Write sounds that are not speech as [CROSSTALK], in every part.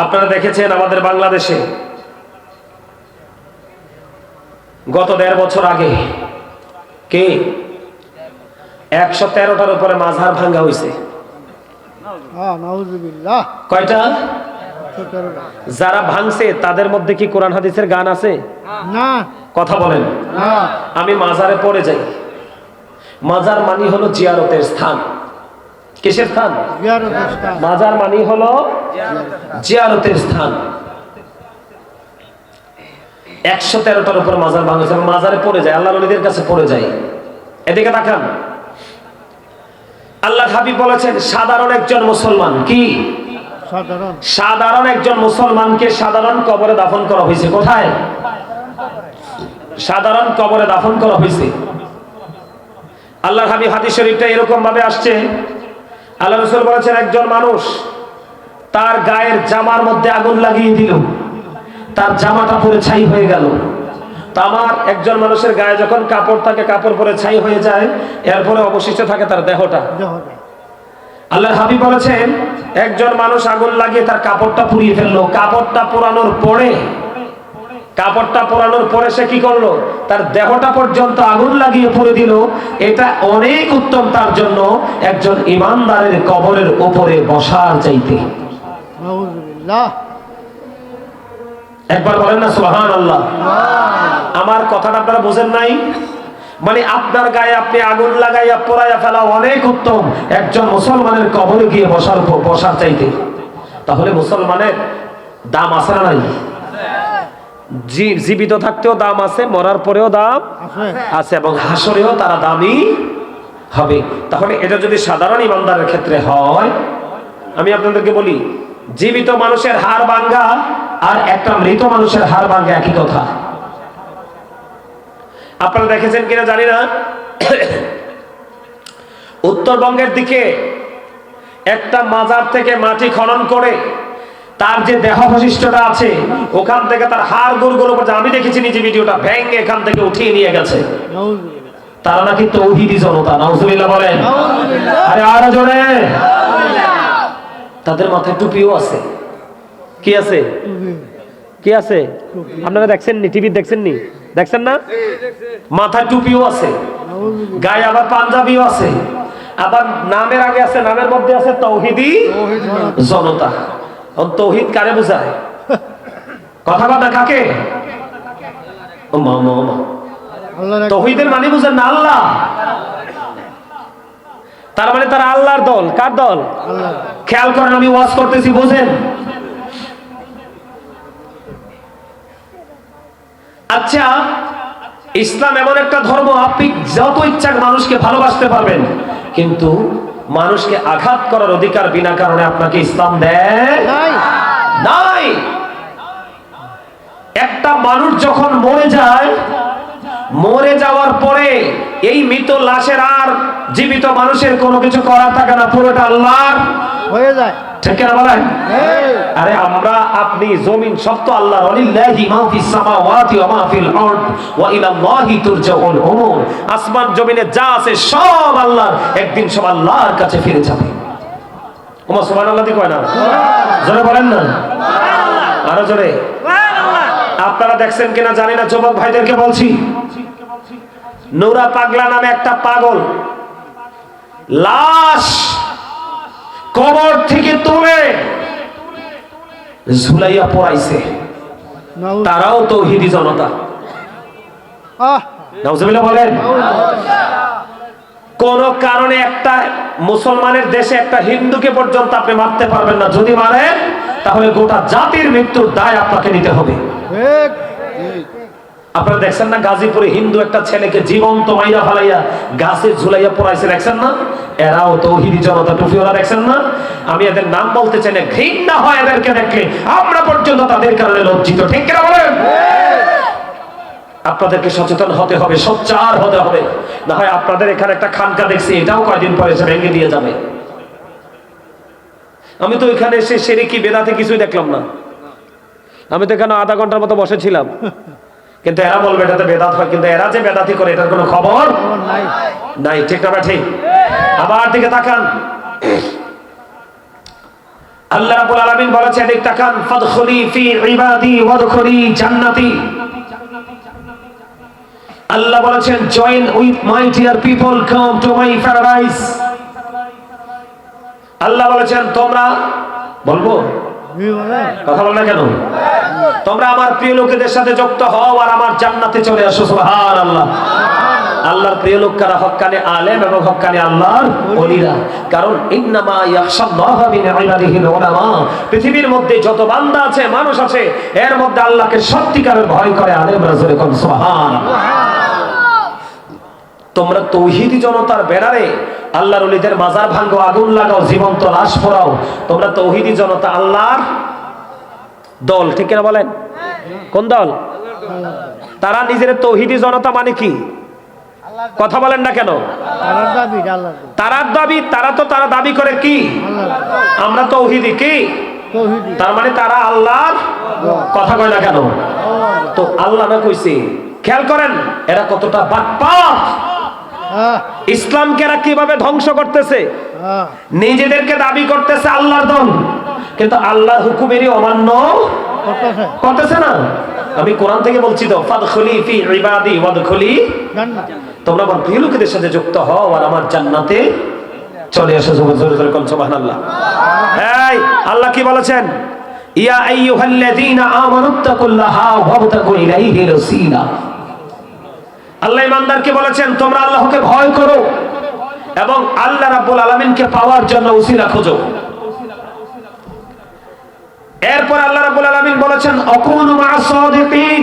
আপনারা দেখেছেন আমাদের বাংলাদেশে গত দেড় বছর আগে কে? একশো তেরোটার উপরে মাঝার ভাঙ্গা হয়েছে হ্যাঁ কয়টা? যারা ভাঙছে তাদের মধ্যে কি কোরআন হাদিসের গান আছে? না। কথা বলেন। আমি মাজারে পড়ে যাই। মাজার মানি হলো জিয়ারতের স্থান। কিসের স্থান? মাজার মানি হলো জিয়ারতের স্থান। একশো তেরোটার উপর মাজার ভাঙছে মাজারে পড়ে যায় আল্লাহ নবীদের কাছে পড়ে যায়। এদিকে তাকান। আল্লাহ হাবিব বলেছেন সাধারণ একজন মুসলমান কি? সাধারণ। সাধারণ একজন মুসলমানকে সাধারণ কবরে দাফন করা হয়েছে। কোথায়? সাধারণ কবরে দাফন করা হয়েছে। আল্লাহ হাবিব হাদিস শরীফটা এরকম ভাবে আসছে আল্লাহ রসুল বলেছেন, একজন মানুষ তার গায়ের জামার মধ্যে আগুন লাগিয়ে দিল, তার জামাটা পরে ছাই হয়ে গেল। আমার একজন মানুষের গায়ে যখন কাপড় থাকে, কাপড় পরে ছাই হয়ে যায়, এরপরে অবশিষ্ট থাকে তার দেহটা। আল্লাহ হাবিব বলেছেন, একজন মানুষ আগুন লাগিয়ে তার কাপড়টা পুড়িয়ে ফেলল। কাপড়টা পোড়ানোর পরে কাপড়টা পরানোর পরে সে কি করল? তার দেহটা পর্যন্ত আগুন লাগিয়ে পুড়ে দিল। এটা অনেক উত্তম তার জন্য একজন ইমানদারের কবরের উপরে বসার চাইতে। একবার বলেন না সুহান আল্লাহ আমার কথাটা আপনারা বোঝেন নাই? মানে আপনার গায়ে আপনি আগুন লাগাইয়া পোড়াইয়া ফেলা অনেক উত্তম একজন মুসলমানের কবরে গিয়ে বসার বসার চাইতে। তাহলে মুসলমানের দাম আছে না নাই? জীবিত থাকতেও দাম আছে মরার পরেও দাম আছে এবং হাসরেও তারা দামি হবে। তাহলে এটা যদি সাধারণ ইমানদারের ক্ষেত্রে হয় আমি আপনাদেরকে বলি জীবিত মানুষের হাড় ভাঙ্গা আর একটা মৃত মানুষের হাড় ভাঙ্গা একই কথা। আপনারা দেখেছেন কিনা জানি না। উত্তরবঙ্গের দিকে একটা মাজার থেকে মাটি খনন করে তার যে দেহ বৈশিষ্ট্যটা আছে ওখান থেকে তার হাড় গুড়গুলো পর্যন্ত আমি দেখেছি নিজে ভিডিওটা ভেঙে এখান থেকে উঠিয়ে নিয়ে গেছে। তারা নাকি তৌহিদি জনতা নাউজুবিল্লাহ বলেন। আরে আরও জোরে। তাদের মাথায় টুপিও আছে। কি আছে? কি আছে? আপনারা দেখছেন নি টিভি দেখছেন নি দেখছেন না? মাথায় টুপিও আছে। গায়ে আবার পাঞ্জাবিও আছে। আবার নামের আগে আছে নামের মধ্যে আছে তৌহিদি জনতা। তৌহিদ কারে বোঝায়? কথা কথা কাকে? তৌহিদের মানে বুঝেন না আল্লাহ। তার মানে তারা আল্লাহর দল। কার দল? খেয়াল করেন আমি ওয়াজ করতেছি বুঝেন? আচ্ছা ইসলাম এমন একটা ধর্ম আপনি যত ইচ্ছা মানুষকে ভালোবাসতে পারবেন কিন্তু মানুষকে আঘাত করার অধিকার বিনা কারণে আপনাকে ইসলাম দেয় নাই। একটা মানুষ যখন মরে যায় মরে যাওয়ার পরে এই মৃত লাশের আর জীবিত মানুষের কোনো কিছু করার থাকে না পুরোটা আল্লাহর। হয়ে যায়। ঠিক কিনা বলেন? আরে আমরা আপনি জমিন সব তো আল্লাহর ওয়ালিল্লাহি মা ফিস সামাওয়াতি ওয়া মা ফিল আরদ ওয়া ইলাল্লাহি তুরজাউল উমুর। আসমান জমিনে যা আছে সব আল্লাহর একদিন সব আল্লাহর কাছে ফিরে যাবে। ওমা সুবহানাল্লাহ দি কয় না? জোরে বলেন না। আরও জোরে। আপনারা দেখছেন কিনা জানি না যুবক ভাইদেরকে বলছি। নৌরা পাগলা নামে একটা পাগল। লাশ কবর থেকে তুলে ঝুলাইয়া পড়াইছে। তারাও তো হিদি জনতা। আহ। বলেন। কোন কারণে একটা মুসলমানের দেশে একটা হিন্দুকে পর্যন্ত আপনি মারতে পারবেন না। যদি মারেন তাহলে গোটা জাতির মৃত্যুর দায় আপনাকে নিতে হবে। ঠিক। আপনারা দেখছেন না গাজীপুরে হিন্দু একটা ছেলেকে জীবন্ত মাইরা ফালাইয়া গাছে ঝুলাইয়া পড়াইছে, দেখছেন না? এরাও তৌহিদি জনতা টুফিওয়ালা দেখছেন না? আমি এদের নাম বলতে চাই না, ঘৃণা হয় এদেরকে দেখলে। আমরা পর্যন্ত তাদের কারণে লজ্জিত, ঠিক কিনা বলেন? আপনাদেরকে সচেতন হতে হবে, সোচ্চার হতে হবে। না হয় আপনাদের এখানে একটা খানকা দেখছি, এটাও কয়দিন পরে এসে ভেঙে দিয়ে যাবে। আমি তো এখানে এসে সেরে কি বেদাতে কিছুই দেখলাম না। আমি তো এখানে আধা ঘণ্টার মতো বসেছিলাম। কিন্তু এরা বলবে এটাতে বেদাত হয় কিন্তু এরা যে বেদাতি করে এটার কোনো খবর নাই। ঠিক না ঠিক? আবার দিকে তাকান। আল্লাহ রাব্বুল আলামিন বলেছেন এই তাকান ফাদখুলি ফি ইবাদি ওয়াদখুলি জান্নাতি। আল্লাহ বলেছেন join with my dear people come to my paradise Allah বলেছেন তোমরা বলব তোমরা আমার প্রিয় লোকেদের সাথে যুক্ত হও আর আমার জান্নাতে চলে আসো, সুবহানাল্লাহ। আল্লাহর প্রিয় লোক কারা? হক্কানে আলেম এবং হক্কানে আল্লাহর ওলিরা। কারণ ইন্নামা ইয়াখশাল্লাহ মিন উলামা। পৃথিবীর মধ্যে যত বান্দা আছে, মানুষ আছে, এর মধ্যে আল্লাহকে সত্যিকারের ভয় করে আলেম রাজুল কোন সুবহানাল্লাহ। তোমরা তৌহিদি জনতার ব্যানারে আল্লাহর ওলিদের মাজার ভাঙ্গো আগুন লাগাও জীবন্ত লাশ পোড়াও। তোমরা তৌহিদি জনতা আল্লাহর দল। ঠিক কিনা বলেন? কোন দল? তারা নিজের তৌহিদি জনতা মানে কি? কথা বলেন না কেন? তারার দাবি তারা তো তারা দাবি করে কি? আমরা তৌহিদি কি? তার মানে তারা আল্লাহর কথা কয় না কেন? তো আল্লাহ না কইছে। খেয়াল করেন এরা কতটা বাটপা ইসলামকে এরা কীভাবে ধ্বংস করতেছে? নিজেদেরকে দাবি করতেছে আল্লাহর দল কিন্তু আল্লাহর হুকুমেরই অমান্য করতেছে। না। আমি কোরআন থেকে বলছি তো ফাদখুলি ফি ইবাদি ওয়াদখুলি। তোমরা আমার প্রিয় লোকেদের সাথে যুক্ত হও আর আমার জান্নাতে চলে এসো জোরে জোরে কোন সুবহানাল্লাহ। এই আল্লাহ কি বলেছেন? ইয়া আইয়ুহাল্লাযীনা আমানুত্তাকুল্লাহা ওয়াবতাগু ইলাইহিল ওসিলা আল্লাহ ইমানদারকে বলেছেন, তোমরা আল্লাহকে ভয় করো এবং আল্লাহ রাব্বুল আলামিনকে পাওয়ার জন্য উসিলা খোঁজো। এরপর আল্লাহ রাব্বুল আলামিন বলেছেন, অকুনু মা সাদিকিন।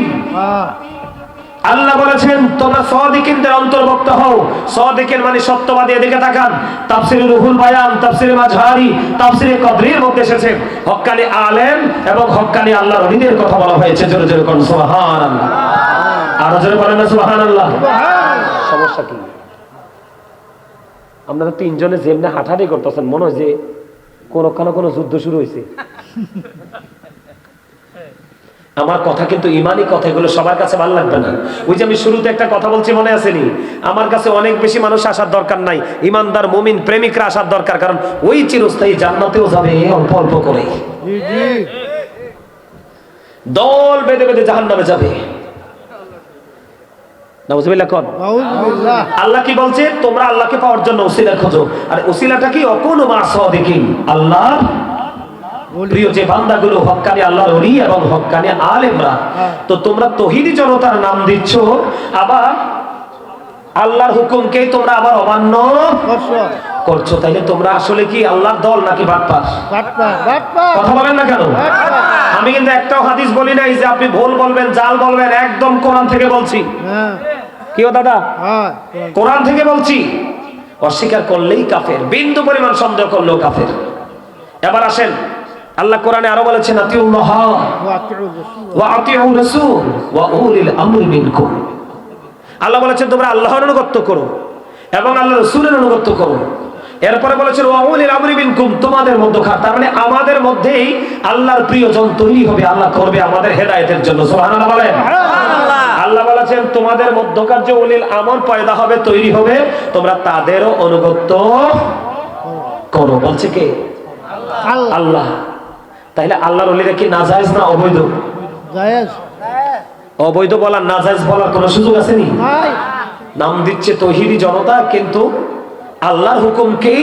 আল্লাহ বলেছেন, তোমরা সাদিকিনদের অন্তর্ভুক্ত হও। সাদিকিন মানে সত্যবাদী, এদিকে তাকান। তাফসিরে রুহুল বায়ান, তাফসিরে মাঝহারি তাফসিরে কদরির মধ্যে এসেছে। হক্কানি আলেম এবং হক্কানি আল্লাহর ওলিদের কথা বলা হয়েছে, জোরে জোরে কোন, সুবহানাল্লাহ। আরও জোরে বলেন না সুবহানাল্লাহ। সমস্যা কি? আপনারা তিনজনে যেমনি হাঁটাহাঁটি করতেছেন মনে হয় যে কোনো কোনো কোনো যুদ্ধ শুরু হয়েছে। আমার কথা কিন্তু ইমানি কথা এগুলো সবার কাছে ভালো লাগবে না। ওই যে আমি শুরুতে একটা কথা বলছি মনে আসেনি আমার কাছে অনেক বেশি মানুষ আসার দরকার নাই ইমানদার মুমিন প্রেমিকরা আসার দরকার কারণ ওই চিরস্থায়ী জান্নাতেও যাবে অল্প অল্প করে দল বেঁধে বেঁধে জাহান নামে যাবে। আল্লাহ কি বলছে? তোমরা আল্লাহকে পাওয়ার জন্য ওসিলা খোঁজো। আর ওসিলাটা কি? অকুন মা সাদিকিন। আল্লাহ প্রিয় যে বান্দাগুলো হক্কানি আল্লাহর ওলি এবং হক্কানি আলেমরা। তো তোমরা তহিদি জনতার নাম দিচ্ছ আবার আল্লাহর হুকুমকে তোমরা আবার অমান্য করছ। তাইলে তোমরা আসলে কি আল্লাহর দল নাকি কথা বলেন না কেন? আমি কিন্তু একটাও হাদিস বলি নাই যে আপনি ভুল বলবেন জাল বলবেন একদম কোরআন থেকে বলছি। হ্যাঁ। কি ও দাদা? হ্যাঁ। কোরআন থেকে বলছি অস্বীকার করলেই কাফের বিন্দু পরিমাণ সন্দেহ করলেও কাফের। এবার আসেন আল্লাহ কোরআনে আরও বলেছেন আতিউল্লাহ ওয়া আতিউ রাসূল ওয়া উলিল আমরি মিনকুম। আল্লাহ বলেছেন তোমরা আল্লাহর অনুগত্য করো এবং আল্লাহ রাসূলের অনুগত্য করো। এরপরে বলেছেন ওয়া উলিল আমরি মিনকুম তোমাদের মধ্যকার তার মানে আমাদের মধ্যেই আল্লাহর প্রিয়জন তৈরি হবে আল্লাহ করবে আমাদের হেদায়েতের জন্য। সুবহানাল্লাহ বলেন। আল্লাহ বলেছেন তোমাদের মধ্যকার যে উলিল আমর পয়দা হবে তৈরি হবে। তোমরা তাদেরও অনুগত্য করো। বলছে কে? আল্লাহ। তাইলে আল্লাহর অলিরা কি নাজায়েজ না অবৈধ? অবৈধ বলার নাজায়েজ বলার কোনো সুযোগ আছে নি নাম দিচ্ছে তহিদি জনতা কিন্তু আল্লাহর হুকুমকেই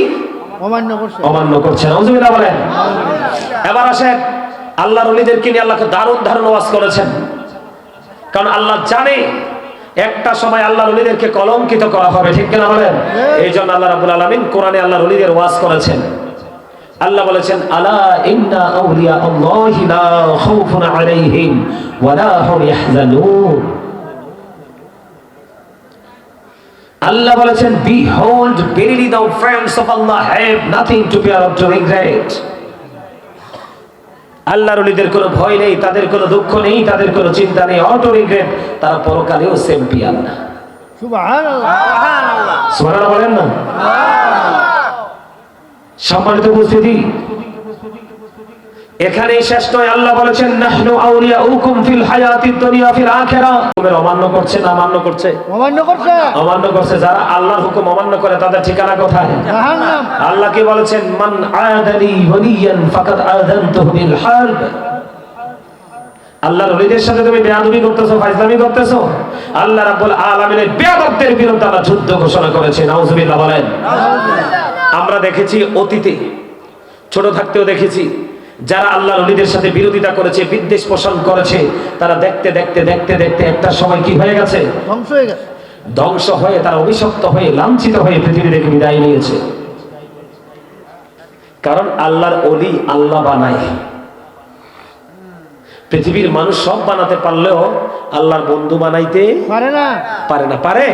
অমান্য করছে। অমান্য করছে বলেন। এবার আসেন আল্লাহর অলিদেরকে নিয়ে আল্লাহকে দারুণ দারুণ ওয়াজ করেছেন। কারণ আল্লাহ জানে একটা সময় আল্লাহ অলিদেরকে কলঙ্কিত করা হবে ঠিক কিনা বলেন? এই জন্য আল্লাহ রাবুল আলমিন কোরআনে আল্লাহর অলিদের ওয়াজ করেছেন। আল্লাহ বলেছেন আলা ইন্না আউলিয়া আল্লাহি লা খাউফুন আলাইহিম ওয়ালা হুম ইয়াহজানুন। আল্লাহ বলেছেন behold verily the friends of Allah have nothing to fear or to regret. আল্লাহর ওলিদের কোনো ভয় নেই তাদের কোনো দুঃখ নেই তাদের কোনো চিন্তা নেই অটো রিগ্রেট তারা পরকালেও চ্যাম্পিয়ন না। সুবহানাল্লাহ বলেন না? সম্মানিত উপস্থিতি এখানেই শেষ নয় আল্লাহ বলেছেন নাহনু আউলিয়াউকুম ফিল হায়াতিদ দুনিয়া ফিল আখিরাহ হুকুমের অমান্য করছে না অমান্য করছে? অমান্য করছে। অমান্য করছে যারা? আল্লাহর হুকুম অমান্য করে তাদের ঠিকানা কোথায়? জাহান্নাম। আল্লাহ কি বলেছেন মান আয়াদানি ওয়ালিয়ান ফাকাদ আযানতুহু বিল হারব। আল্লাহর ওলিদের সাথে তুমি বেয়াদবি করতেছো ফাইজলামি করতেছো? আল্লাহ রাব্বুল আলামিনের বেয়াদবদের বিরুদ্ধে আল্লাহ যুদ্ধ ঘোষণা করেছে নাউজুবিল্লাহ বলেন। আমরা দেখেছি অতীতে ছোট থাকতেও দেখেছি যারা আল্লাহ অলিদের সাথে বিরোধিতা করেছে বিদ্বেষ পোষণ করেছে তারা দেখতে দেখতে দেখতে দেখতে একটা সময় কি হয়ে গেছে? ধ্বংস হয়ে গেছে। ধ্বংস হয়ে তারা অভিশপ্ত হয়ে লাঞ্ছিত হয়ে পৃথিবী থেকে বিদায় নিয়েছে। কারণ আল্লাহর অলি আল্লাহ বানায়। পৃথিবীর মানুষ সব বানাতে পারলেও আল্লাহর বন্ধু বানাইতে পারে না। পারে না। পারে।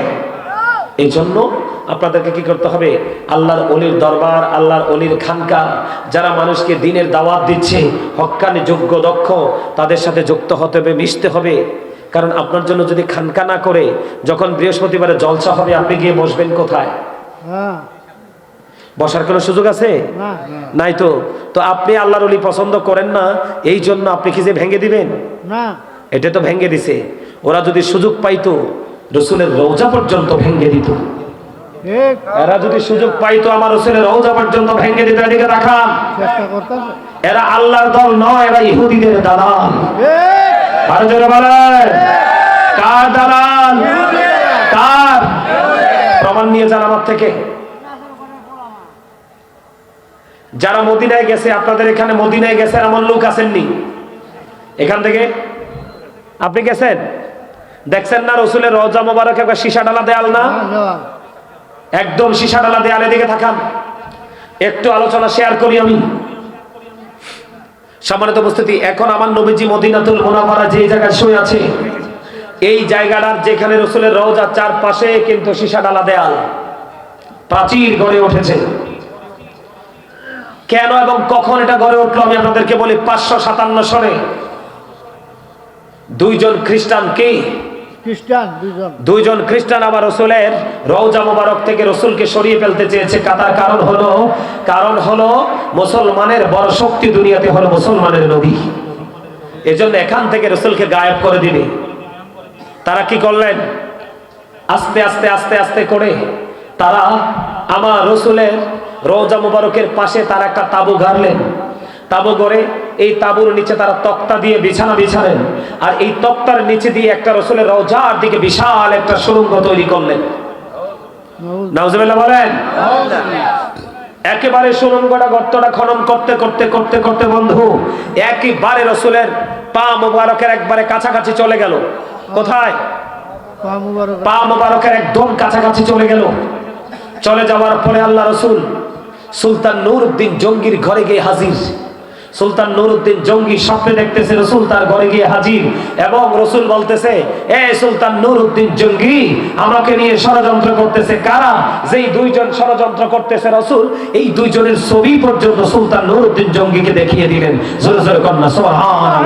এই জন্য আপনাদেরকে কি করতে হবে? আল্লাহর অলির দরবার আল্লাহর অলির খানকা। যারা মানুষকে দিনের দাওয়াত দিচ্ছে হক্কানি যোগ্য দক্ষ তাদের সাথে যুক্ত হতে হবে মিশতে হবে। কারণ আপনার জন্য যদি খানকা না করে যখন বৃহস্পতিবারে জলসা হবে আপনি গিয়ে বসবেন কোথায়? হ্যাঁ। বসার কোনো সুযোগ আছে? নাই তো? তো আপনি আল্লাহর অলি পছন্দ করেন না এই জন্য আপনি কি যে ভেঙে দিবেন? না। এটা তো ভেঙে দিছে। ওরা যদি সুযোগ পাইতো রসুলের রৌজা পর্যন্ত ভেঙে দিত। এরা যদি সুযোগ পাইতো আমার রসুলের রৌজা পর্যন্ত ভেঙে দিত এদিকে দেখান। এরা আল্লাহর দল নয় এরা ইহুদিদের দালাল। জোরে বলেন। কার দালাল? কার? প্রমাণ নিয়ে যান আমার থেকে। যারা মদিনায় গেছে আপনাদের এখানে মদিনায় গেছে এমন লোক আসেননি এখান থেকে? আপনি গেছেন? দেখছেন না রসুলের রজা মোবারক একবার সীসা ডালা দেয়াল না। একদম সীসা ডালা দেয়ালে দিকে থাকান। একটু আলোচনা শেয়ার করি আমি। সম্মানিত উপস্থিতি, এখন আমার নবীজি মদিনাতুল মোনাফারা যে জায়গায় শুয়ে আছে, এই জায়গাটার যেখানে রসুলের রওজার চারপাশে কিন্তু সীসা ডালা দেয়াল, প্রাচীর গড়ে উঠেছে। কেন এবং কখন এটা গড়ে উঠল আমি আপনাদেরকে বলি, পাঁচশো সাতান্ন সনে। দুইজন খ্রিস্টান কে? দুইজন। খ্রিস্টান আবার রসুলের রওজা মোবারক থেকে রসুলকে সরিয়ে ফেলতে চেয়েছে। কাতার কারণ হলো কারণ হলো মুসলমানের বড় শক্তি দুনিয়াতে হলো মুসলমানের নবী। এজন্য এখান থেকে রসুলকে গায়েব করে দিবে তারা কি করলেন? আস্তে আস্তে আস্তে আস্তে করে তারা আমার রসুলের রওজা মুবারকের পাশে তারা একটা তাবু গাড়লেন তাবু গড়ে এই তাবুর নিচে তারা তক্তা দিয়ে বিছানা বিছালেন। আর এই তক্তার নিচে দিয়ে একটা রসুলের রওজার দিকে বিশাল একটা সুরঙ্গ তৈরি করলেন। নউজ- নাউজুবিল্লাহ বলেন? একেবারে সুরঙ্গটা গর্তটা খনন করতে করতে করতে করতে বন্ধু একেবারে রসুলের পা মুবারকের একবারে কাছাকাছি চলে গেল। কোথায়? পা মোবারকের একদম কাছাকাছি চলে গেল। চলে যাওয়ার পরে আল্লাহ রসুল সুলতান নুরউদ্দিন জঙ্গির ঘরে গিয়ে হাজির। সুলতান নুরউদ্দিন জঙ্গি স্বপ্নে দেখতেছে রসুল তার ঘরে গিয়ে হাজির এবং রসুল বলতেছে, এ সুলতান নুরউদ্দিন জঙ্গি, আমাকে নিয়ে ষড়যন্ত্র করতেছে কারা? যেই দুইজন ষড়যন্ত্র করতেছে রসুল, এই দুইজনের ছবি পর্যন্ত সুলতান নুরউদ্দিন জঙ্গিকে দেখিয়ে দিলেন। জোরে জোরে কন্যা সোহান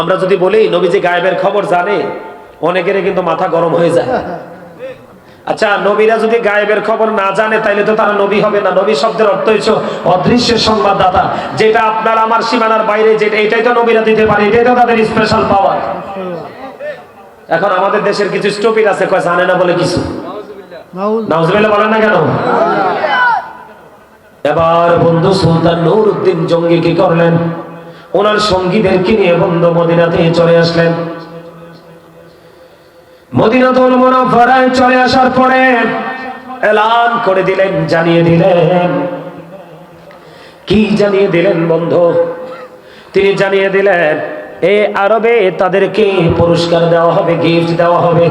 আমরা যদি বলি, নবীজি গায়েবের খবর জানে অনেকের কিন্তু মাথা গরম হয়ে যায়। আচ্ছা নবীরা যদি গায়েবের খবর না জানে তাইলে তো তারা নবী হবে না। নবী শব্দের অর্থ হচ্ছে অদৃশ্যের সংবাদদাতা যেটা আপনার আমার সীমানার বাইরে যেটা এটাই তো নবীরা দিতে পারে এটাই তো তাদের স্পেশাল পাওয়ার এখন আমাদের দেশের কিছু স্টপির আছে কয় জানে না বলে কিছু? নউজ নাউজুবিল্লাহ বলেন না কেন? এবার বন্ধু সুলতান জঙ্গি কি করলেন। ওনার সঙ্গীদেরকে নিয়ে বন্ধু মদিনাতে চলে আসলেন। মদিনাতুল মুনাফফারায় চলে আসার পরে এলান করে দিলেন, জানিয়ে দিলেন। কি জানিয়ে দিলেন বন্ধু? তিনি জানিয়ে দিলেন, এ আরবে তাদেরকে পুরস্কার দেওয়া হবে গিফট দেওয়া হবে।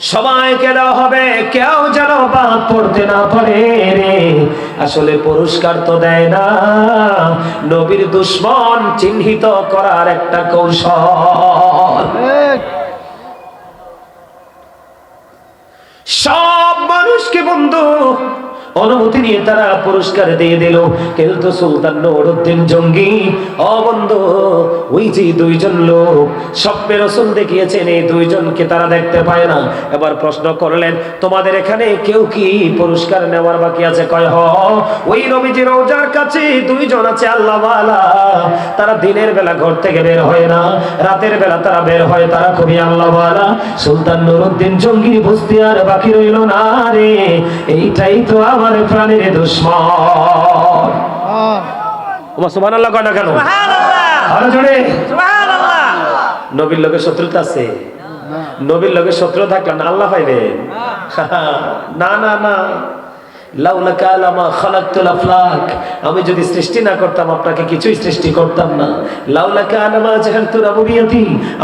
সবাইকে দেওয়া হবে, কেউ যেন বাদ পড়তে না পারে রে। আসলে পুরস্কার তো দেয় না। নবীর দুশ্মন চিহ্নিত করার একটা কৌশল ঠিক সব মানুষকে বন্ধু অনুমতি নিয়ে তারা পুরস্কার দিয়ে দিল। কিন্তু সুলতান নুরুদ্দিন জঙ্গি অবন্ধ ওই যে দুইজন লোক, স্বপ্নে রসুল দেখিয়েছেন, এই দুইজনকে তারা দেখতে পায় না। এবার প্রশ্ন করলেন, তোমাদের এখানে কেউ কি পুরস্কার নেওয়ার বাকি আছে? কয়, হ, ওই নবীজি রোজার কাছে দুইজন আছে, আল্লাহ তারা দিনের বেলা ঘর থেকে বের হয় না, রাতের বেলা তারা বের হয়, তারা খুবই আল্লাহ সুলতান নুরুদ্দিন জঙ্গি বুঝতে আর বাকি রইল না রে। এইটাই তো আমার প্রাণের দুশ্মন। আল্লাহ। কয় না কেন? আরও জোরে নবীর লোকের শত্রুতা আছে। নবীর লোকের শত্রু থাকলে না আল্লাহ পাইবেন। না [LAUGHS] না না। আমি যদি সৃষ্টি না করতাম, আপনাকে কিছুই সৃষ্টি করতাম না।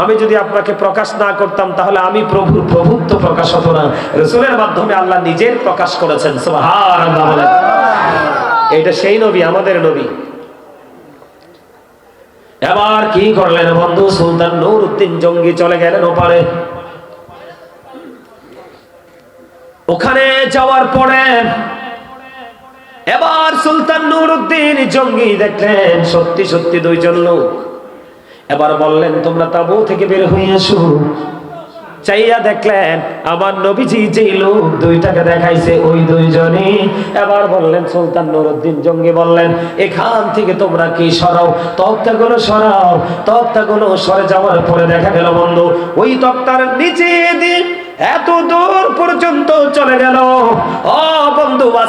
আমি যদি আপনাকে প্রকাশ না করতাম, তাহলে আমি প্রভুর প্রভুত্ব প্রকাশ হতো না। রাসূলের মাধ্যমে আল্লাহ নিজের প্রকাশ করেছেন। এটা সেই নবী, আমাদের নবী। এবার কি করলেন বন্ধু? সুলতান নুরউদ্দিন জঙ্গি চলে গেলেন ওপারে। ওখানে যাওয়ার পরে এবার সুলতান নুরউদ্দিন জঙ্গি দেখলেন, সত্যি সত্যি দুইজন লোক। এবার বললেন, তোমরা তাবু থেকে বের হয়ে আসো। চাইয়া দেখলেন, আমার নবীজি যেই লোক, দুইটাকে দেখাইছে, ওই দুইজনই। এবার বললেন, সুলতান নুরুদ্দিন জঙ্গি বললেন, এখান থেকে তোমরা কি সরাও? তক্তাগুলো সরাও তক্তাগুলো সরে যাওয়ার পরে দেখা গেল বন্ধু, ওই তক্তার নিচে দিন এত দূর পর্যন্ত চলে গেল। ও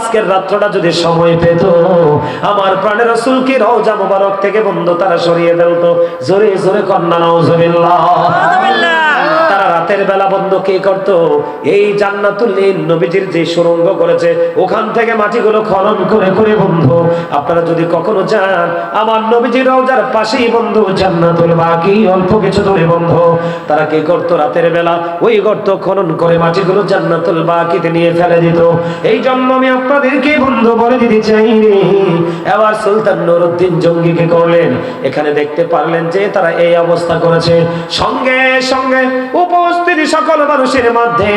আজকের রাত্রটা যদি সময় পেত, আমার প্রাণের রসুলকে রওজা মোবারক থেকে বন্ধ তারা সরিয়ে ফেলতো। জোরে জোরে কন্যা নওজুবিল্লাহ তারা রাতের বেলা বন্ধ কে করত? এই জান্নাতুল নবীজির যে সুরঙ্গ করেছে, ওখান থেকে মাটিগুলো খনন করে করে বন্ধু, আপনারা যদি কখনো যান, আমার নবীজির রওজার পাশেই বন্ধু, জান্নাতুল বাকি অল্প কিছু দূরে বন্ধু, তারা কি করতো রাতের বেলা? ওই গর্ত খনন করে মাটিগুলো জান্নাতুল বাকিতে নিয়ে ফেলে দিত। এই জন্য আমি আপনাদেরকে বন্ধু বলে দিতে চাই এবার সুলতান নুরুদ্দিন জঙ্গিকে করলেন। এখানে দেখতে পারলেন যে তারা এই অবস্থা করেছে। সঙ্গে সঙ্গে উপস্থিত সকল মানুষের মধ্যে।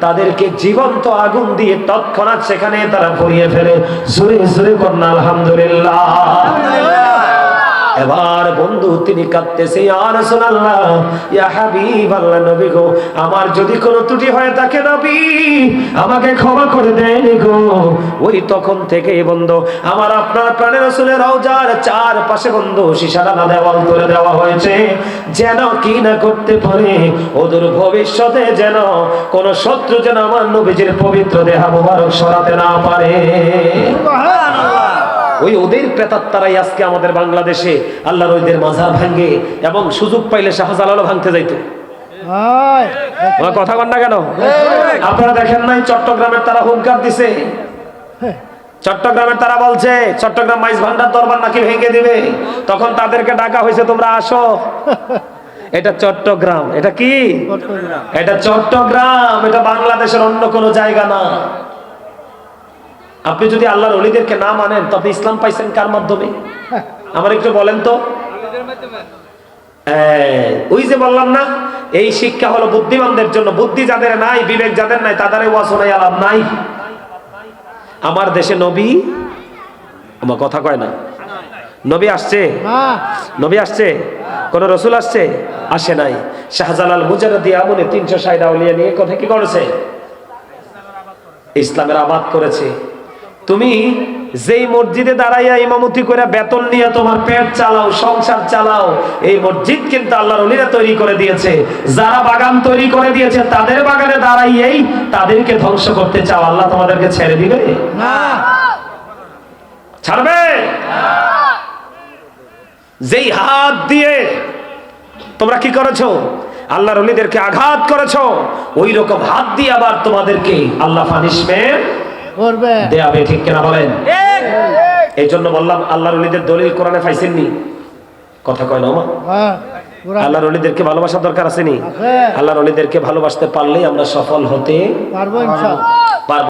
তাদেরকে জীবন্ত আগুন দিয়ে তৎক্ষণাৎ সেখানে তারা ভরিয়ে ফেলে। জুড়ে জুড়ে কন্যা আলহামদুলিল্লাহ। এবার বন্ধু, তিনি কাঁদতেছে নবী গো, আমার যদি কোনো ত্রুটি হয়ে থাকে নবী, আমাকে ক্ষমা করে দেন গো। ওই তখন থেকে বন্ধু, আমার আপনার প্রাণের রাসূলের রওজার চার পাশে বন্ধু শিশাদানা দেওয়াল করে দেওয়া হয়েছে। যেন কি না করতে পারে, ওদের ভবিষ্যতে যেন কোন শত্রু যেন আমার নবীজির পবিত্র দেহ মোবারক সরাতে না পারে। ওই ওদের প্রেতাত্মারাই আজকে আমাদের বাংলাদেশে আল্লাহর ওইদের মাজার ভাঙ্গে এবং সুযোগ পাইলে শাহজালালও ভাঙতে যাইতো। কথা কন না কেন? আপনারা দেখেন নাই চট্টগ্রামের তারা হুঙ্কার দিছে। চট্টগ্রামের তারা বলছে চট্টগ্রাম মাইজ ভান্ডার দরবার নাকি ভেঙে দিবে। তখন তাদেরকে ডাকা হয়েছে তোমরা আসো। এটা চট্টগ্রাম। এটা কি? এটা চট্টগ্রাম। এটা বাংলাদেশের অন্য কোনো জায়গা না। আপনি যদি আল্লাহর অলিদেরকে না মানেন তবে ইসলাম পাইছেন কার মাধ্যমে? আমার একটু বলেন তো। ওই যে বললাম না এই শিক্ষা হলো বুদ্ধিমানদের জন্য। বুদ্ধি যাদের নাই বিবেক যাদের নাই তাদের আলাপ নাই। আমার দেশে নবী আমার কথা কয় না। নবী আসছে? নবী আসছে? কোন রসুল আসছে? আসে নাই। শাহজালাল মুজারদি আমনে তিনশো ষাট আউলিয়া নিয়ে কথা কি করেছে? ইসলামের আবাদ করেছে। তুমি যেই মসজিদে দাঁড়াইয়া ইমামতি করে বেতন নিয়ে তোমার পেট চালাও সংসার চালাও এই মসজিদ কিন্তু আল্লাহর অলিরা তৈরি করে দিয়েছে। যারা বাগান তৈরি করে দিয়েছে তাদের বাগানে দাঁড়াইয়েই তাদেরকে ধ্বংস করতে চাও। আল্লাহ তোমাদেরকে ছেড়ে দিবে? না। ছাড়বে? যেই হাত দিয়ে তোমরা কি করেছ? আল্লাহর অলিদেরকে আঘাত করেছ ওই রকম হাত দিয়ে আবার তোমাদেরকে আল্লাহ পানিশমেন্ট দেয়াবে ঠিক কেনা বলেন? এই জন্য বললাম আল্লাহর অলিদের দলিল কোরআনে পাইছেননি। কথা কয় না হ্যাঁ আল্লাহর অলিদেরকে ভালোবাসার দরকার আছে নি? আছে। আল্লাহর অলিদেরকে ভালোবাসতে পারলেই আমরা সফল হতে পারব পারব।